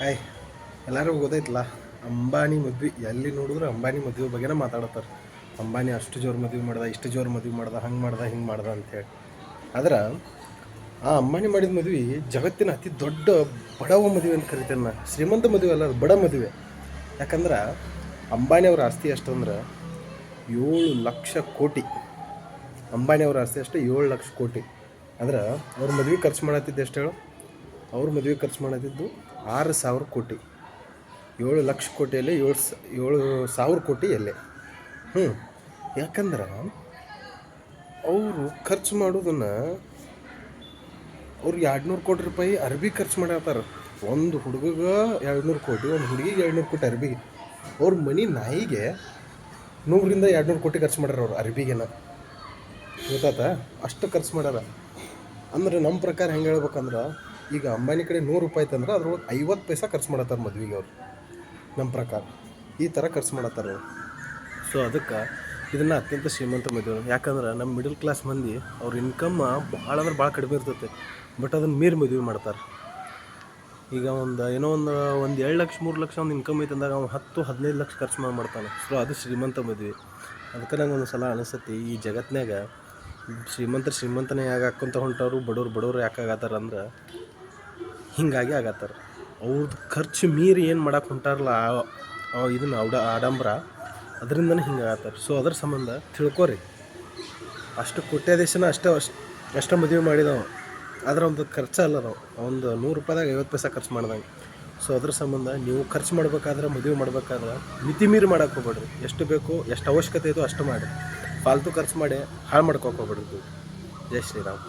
ಆಯ್ ಎಲ್ಲರೂ ಗೊತ್ತಾಯ್ತಲ್ಲ, ಅಂಬಾನಿ ಮದ್ವೆ, ಎಲ್ಲಿ ನೋಡಿದ್ರು ಅಂಬಾನಿ ಮದುವೆ ಬಗ್ಗೆನೇ ಮಾತಾಡತ್ತಾರೆ ಅಂಬಾನಿ ಅಷ್ಟು ಜೋರು ಮದುವೆ ಮಾಡ್ದ, ಇಷ್ಟು ಜೋರು ಮದುವೆ ಮಾಡ್ದ, ಹಂಗೆ ಮಾಡ್ದ, ಹಿಂಗೆ ಮಾಡ್ದ ಅಂತೇಳಿ. ಆದ್ರೆ, ಆ ಅಂಬಾನಿ ಮಾಡಿದ ಮದುವೆ ಜಗತ್ತಿನ ಅತಿ ದೊಡ್ಡ ಬಡವ ಮದುವೆ ಅಂತ ಕರಿತೇನೆ ನಾ. ಶ್ರೀಮಂತ ಮದುವೆ ಅಲ್ಲ ಬಡ ಮದುವೆ. ಯಾಕಂದ್ರೆ, ಅಂಬಾನಿ ಅವ್ರ ಆಸ್ತಿ ಎಷ್ಟಂದ್ರೆ, ಏಳು ಲಕ್ಷ ಕೋಟಿ. ಅಂಬಾನಿ ಅವ್ರ ಆಸ್ತಿ ಅಷ್ಟೇ ಏಳು ಲಕ್ಷ ಕೋಟಿ. ಅಂದ್ರೆ ಅವ್ರ ಮದುವೆ ಖರ್ಚು ಮಾಡತ್ತಿದ್ದೆ ಎಷ್ಟು ಹೇಳು? ಅವ್ರ ಮದುವೆ ಖರ್ಚು ಮಾಡೋದಿದ್ದು ಆರು ಸಾವಿರ ಕೋಟಿ. ಏಳು ಲಕ್ಷ ಕೋಟಿಯಲ್ಲಿ ಏಳು ಸ, ಏಳು ಸಾವಿರ ಕೋಟಿ ಎಲ್ಲೇ ಹ್ಞೂ. ಯಾಕಂದ್ರೆ ಅವರು ಖರ್ಚು ಮಾಡೋದನ್ನು ಅವ್ರು ಎರಡುನೂರು ಕೋಟಿ ರೂಪಾಯಿ ಅರ್ಬಿ ಖರ್ಚು ಮಾಡತ್ತಾರ ಒಂದು ಹುಡುಗಗೆ ಎರಡುನೂರು ಕೋಟಿ, ಒಂದು ಹುಡುಗಿಗೆ ಎರಡುನೂರು ಕೋಟಿ ಅರ್ಬಿಗೆ ಅವ್ರ ಮನೆ ನಾಯಿಗೆ ನೂರಿಂದ ಎರಡುನೂರು ಕೋಟಿ ಖರ್ಚು ಮಾಡ್ಯಾರ ಅವ್ರು ಅರ್ಬಿಗೆನ. ಗೊತ್ತಾತ? ಅಷ್ಟು ಖರ್ಚು ಮಾಡ್ಯಾರ. ಅಂದ್ರೆ ನಮ್ಮ ಪ್ರಕಾರ ಹೆಂಗೆ ಹೇಳ್ಬೇಕಂದ್ರೆ ಈಗ ಅಂಬಾನಿ ಕಡೆ ನೂರು ರೂಪಾಯಿ ತಂದ್ರೆ ಅದ್ರೊಳಗೆ ಐವತ್ತು ಪೈಸಾ ಖರ್ಚು ಮಾಡತ್ತಾರೆ ಮದ್ವೆಗೆ ಅವರು. ನಮ್ಮ ಪ್ರಕಾರ. ಈ ಥರ ಖರ್ಚು ಮಾಡತ್ತಾರೆ ಸೊ ಅದಕ್ಕೆ ಇದನ್ನು ಅತ್ಯಂತ ಶ್ರೀಮಂತ ಮದುವೆ ಯಾಕಂದ್ರೆ ನಮ್ಮ ಮಿಡಲ್ ಕ್ಲಾಸ್ ಮಂದಿ ಅವ್ರ ಇನ್ಕಮ್ ಭಾಳ ಅಂದ್ರೆ ಭಾಳ ಕಡಿಮೆ ಇರ್ತೈತೆ. ಬಟ್ ಅದನ್ನು ಮೀರಿ ಮದುವೆ ಮಾಡ್ತಾರೆ. ಈಗ ಒಂದು ಏನೋ ಒಂದು ಒಂದು ಎರಡು ಲಕ್ಷ, ಮೂರು ಲಕ್ಷ ಒಂದು ಇನ್ಕಮ್ ಐತೆ ಅಂದಾಗ ಅವ್ನು ಹತ್ತು, ಹದಿನೈದು ಲಕ್ಷ ಖರ್ಚು ಮಾಡಿ ಮಾಡ್ತಾನೆ. ಸೊ ಅದು ಶ್ರೀಮಂತ ಮದುವೆ. ಅದಕ್ಕೆ ನಂಗೆ ಒಂದು ಸಲ ಅನಿಸ್ತೈತಿ, ಈ ಜಗತ್ತಿನಾಗ ಶ್ರೀಮಂತ ಶ್ರೀಮಂತನೇ ಯಾಕೆ ಹಾಕ್ಕೊಂತ ಹೊಂಟವರು, ಬಡವ್ರು ಬಡವ್ರು ಯಾಕಾಗತ್ತಾರ ಅಂದ್ರೆ ಹಿಂಗಾಗಿ ಆಗತ್ತಾರ. ಅವ್ರದ್ದು ಖರ್ಚು ಮೀರಿ ಏನು ಮಾಡಕ್ಕೆ ಹೊಂಟಾರಲ್ಲ ಇದನ್ನು ಔಡ ಆಡಂಬರ, ಅದರಿಂದನೇ ಹಿಂಗೆ ಆಗತ್ತಾರ. ಸೊ ಅದ್ರ ಸಂಬಂಧ ತಿಳ್ಕೊರಿ. ಅಷ್ಟು ದೇಶನ ಅಷ್ಟೇ ಅಷ್ಟು ಅಷ್ಟೇ ಮದುವೆ ಮಾಡಿದವ. ಆದ್ರೆ ಒಂದು ಖರ್ಚು ಅಲ್ಲ ನಾವು ಒಂದು ನೂರು ರೂಪಾಯಿದಾಗ ಐವತ್ತು ಪೈಸೆ ಖರ್ಚು ಮಾಡ್ದಂಗೆ. ಸೊ ಅದ್ರ ಸಂಬಂಧ ನೀವು ಖರ್ಚು ಮಾಡ್ಬೇಕಾದ್ರೆ, ಮದುವೆ ಮಾಡ್ಬೇಕಾದ್ರೆ, ಮಿತಿ ಮೀರಿ ಮಾಡಕ್ಕೆ ಹೋಗ್ಬೇಡ್ರಿ. ಎಷ್ಟು ಬೇಕು, ಎಷ್ಟು ಅವಶ್ಯಕತೆ ಇದೋ ಅಷ್ಟು ಮಾಡಿ ಫಾಲ್ತು ಖರ್ಚು ಮಾಡಿ ಹಾಳು ಮಾಡ್ಕೋಕೆ ಹೋಗ್ಬೇಡ್ರಿ. ಜೈ ಶ್ರೀರಾಮ್.